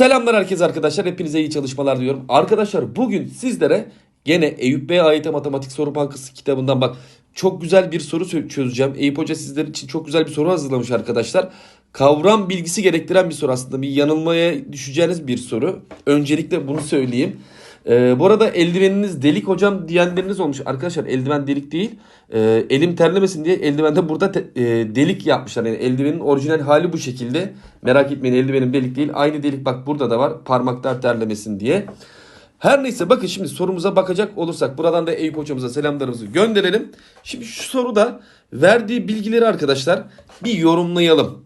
Selamlar herkese arkadaşlar. Hepinize iyi çalışmalar diyorum. Arkadaşlar bugün sizlere gene Eyüp Bey AYT Matematik Soru Bankası kitabından bak çok güzel bir soru çö- çözeceğim. Eyüp Hoca sizler için çok güzel bir soru hazırlamış arkadaşlar. Kavram bilgisi gerektiren bir soru aslında. Bir yanılmaya düşeceğiniz bir soru. Öncelikle bunu söyleyeyim. Ee, bu arada eldiveniniz delik hocam diyenleriniz olmuş. Arkadaşlar eldiven delik değil. Ee, elim terlemesin diye eldivende burada te- e, delik yapmışlar. Yani eldivenin orijinal hali bu şekilde. Merak etmeyin eldivenim delik değil. Aynı delik bak burada da var. Parmaklar terlemesin diye. Her neyse bakın şimdi sorumuza bakacak olursak buradan da Eyüp hocamıza selamlarımızı gönderelim. Şimdi şu soruda verdiği bilgileri arkadaşlar bir yorumlayalım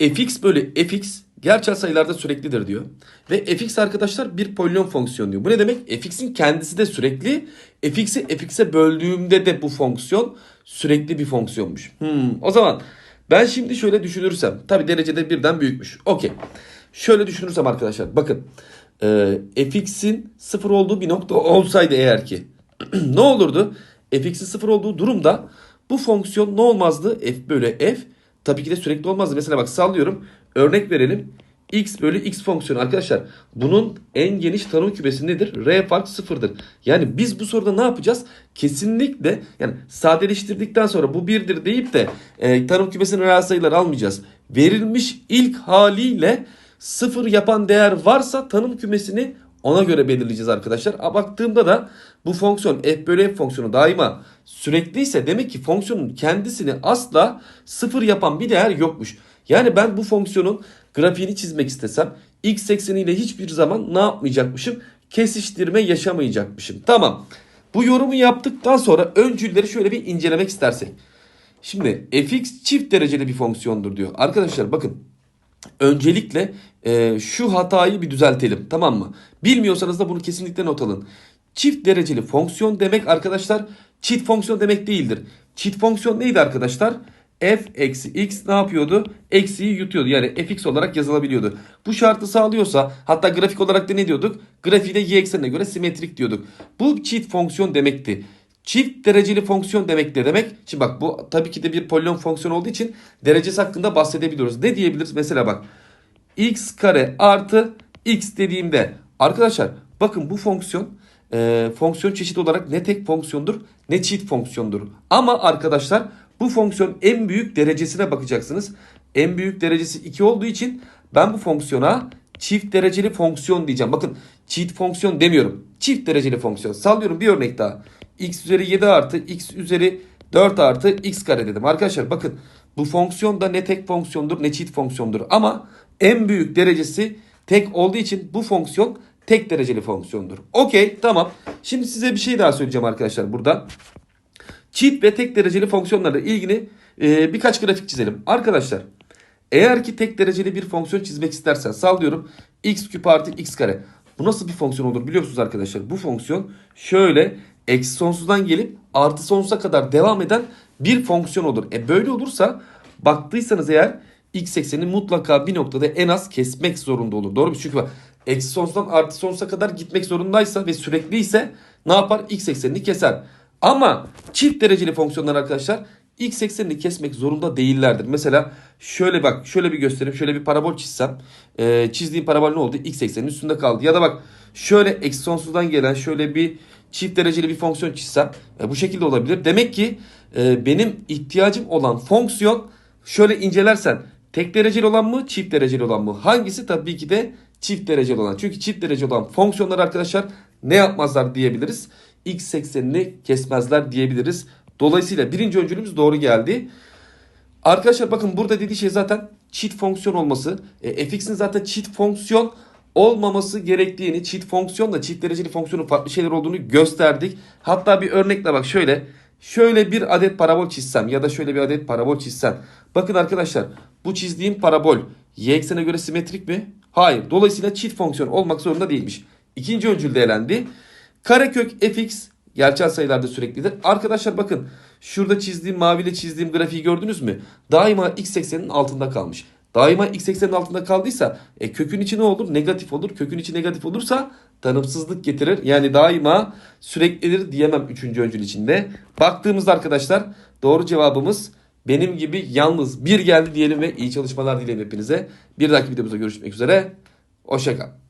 fx bölü fx gerçel sayılarda süreklidir diyor. Ve fx arkadaşlar bir polinom fonksiyon diyor. Bu ne demek? fx'in kendisi de sürekli. fx'i fx'e böldüğümde de bu fonksiyon sürekli bir fonksiyonmuş. Hmm, o zaman ben şimdi şöyle düşünürsem. Tabi derecede birden büyükmüş. Okey. Şöyle düşünürsem arkadaşlar bakın. E, fx'in sıfır olduğu bir nokta olsaydı eğer ki ne olurdu? fx'in sıfır olduğu durumda bu fonksiyon ne olmazdı? f bölü f tabii ki de sürekli olmazdı. Mesela bak sallıyorum. Örnek verelim. x bölü x fonksiyonu arkadaşlar. Bunun en geniş tanım kümesi nedir? R fark sıfırdır. Yani biz bu soruda ne yapacağız? Kesinlikle yani sadeleştirdikten sonra bu birdir deyip de e, tanım kümesinin reel sayıları almayacağız. Verilmiş ilk haliyle sıfır yapan değer varsa tanım kümesini ona göre belirleyeceğiz arkadaşlar. A, baktığımda da bu fonksiyon f bölü f fonksiyonu daima sürekliyse demek ki fonksiyonun kendisini asla sıfır yapan bir değer yokmuş. Yani ben bu fonksiyonun grafiğini çizmek istesem x ekseniyle hiçbir zaman ne yapmayacakmışım? Kesiştirme yaşamayacakmışım. Tamam. Bu yorumu yaptıktan sonra öncülleri şöyle bir incelemek istersek. Şimdi fx çift dereceli bir fonksiyondur diyor. Arkadaşlar bakın öncelikle e, şu hatayı bir düzeltelim tamam mı? Bilmiyorsanız da bunu kesinlikle not alın. Çift dereceli fonksiyon demek arkadaşlar çift fonksiyon demek değildir. Çift fonksiyon neydi arkadaşlar? f eksi x ne yapıyordu? Eksiyi yutuyordu. Yani fx olarak yazılabiliyordu. Bu şartı sağlıyorsa hatta grafik olarak da ne diyorduk? Grafiği y eksenine göre simetrik diyorduk. Bu çift fonksiyon demekti. Çift dereceli fonksiyon demek ne demek? Şimdi bak bu tabii ki de bir polinom fonksiyon olduğu için derecesi hakkında bahsedebiliyoruz. Ne diyebiliriz? Mesela bak x kare artı x dediğimde arkadaşlar bakın bu fonksiyon e, fonksiyon çeşidi olarak ne tek fonksiyondur ne çift fonksiyondur. Ama arkadaşlar bu fonksiyon en büyük derecesine bakacaksınız. En büyük derecesi 2 olduğu için ben bu fonksiyona çift dereceli fonksiyon diyeceğim. Bakın çift fonksiyon demiyorum. Çift dereceli fonksiyon. Sallıyorum bir örnek daha. x üzeri 7 artı x üzeri 4 artı x kare dedim. Arkadaşlar bakın bu fonksiyon da ne tek fonksiyondur ne çift fonksiyondur. Ama en büyük derecesi tek olduğu için bu fonksiyon tek dereceli fonksiyondur. Okey tamam. Şimdi size bir şey daha söyleyeceğim arkadaşlar burada. Çift ve tek dereceli fonksiyonlarla ilgili e, birkaç grafik çizelim. Arkadaşlar eğer ki tek dereceli bir fonksiyon çizmek istersen sallıyorum x küp artı x kare. Bu nasıl bir fonksiyon olur biliyor musunuz arkadaşlar? Bu fonksiyon şöyle eksi sonsuzdan gelip artı sonsuza kadar devam eden bir fonksiyon olur. E böyle olursa baktıysanız eğer x ekseni mutlaka bir noktada en az kesmek zorunda olur. Doğru mu? Çünkü bak eksi sonsuzdan artı sonsuza kadar gitmek zorundaysa ve sürekliyse ne yapar? x eksenini keser. Ama çift dereceli fonksiyonlar arkadaşlar x eksenini kesmek zorunda değillerdir. Mesela şöyle bak şöyle bir göstereyim. Şöyle bir parabol çizsem. E, çizdiğim parabol ne oldu? X eksenin üstünde kaldı. Ya da bak şöyle eksi sonsuzdan gelen şöyle bir çift dereceli bir fonksiyon çizsem. E, bu şekilde olabilir. Demek ki e, benim ihtiyacım olan fonksiyon şöyle incelersen tek dereceli olan mı çift dereceli olan mı? Hangisi? Tabii ki de çift dereceli olan. Çünkü çift dereceli olan fonksiyonlar arkadaşlar ne yapmazlar diyebiliriz? X eksenini kesmezler diyebiliriz. Dolayısıyla birinci öncülümüz doğru geldi. Arkadaşlar bakın burada dediği şey zaten çift fonksiyon olması. E, fx'in zaten çift fonksiyon olmaması gerektiğini, çift fonksiyonla çift dereceli fonksiyonun farklı şeyler olduğunu gösterdik. Hatta bir örnekle bak şöyle. Şöyle bir adet parabol çizsem ya da şöyle bir adet parabol çizsem. Bakın arkadaşlar bu çizdiğim parabol y eksene göre simetrik mi? Hayır. Dolayısıyla çift fonksiyon olmak zorunda değilmiş. İkinci öncülde elendi. Karekök fx gerçel sayılarda süreklidir. Arkadaşlar bakın şurada çizdiğim maviyle çizdiğim grafiği gördünüz mü? Daima x ekseninin altında kalmış. Daima x eksenin altında kaldıysa e, kökün içi ne olur? Negatif olur. Kökün içi negatif olursa tanımsızlık getirir. Yani daima süreklidir diyemem 3. öncül içinde. Baktığımızda arkadaşlar doğru cevabımız benim gibi yalnız bir geldi diyelim ve iyi çalışmalar dilerim hepinize. Bir dahaki videomuzda görüşmek üzere. Hoşçakal.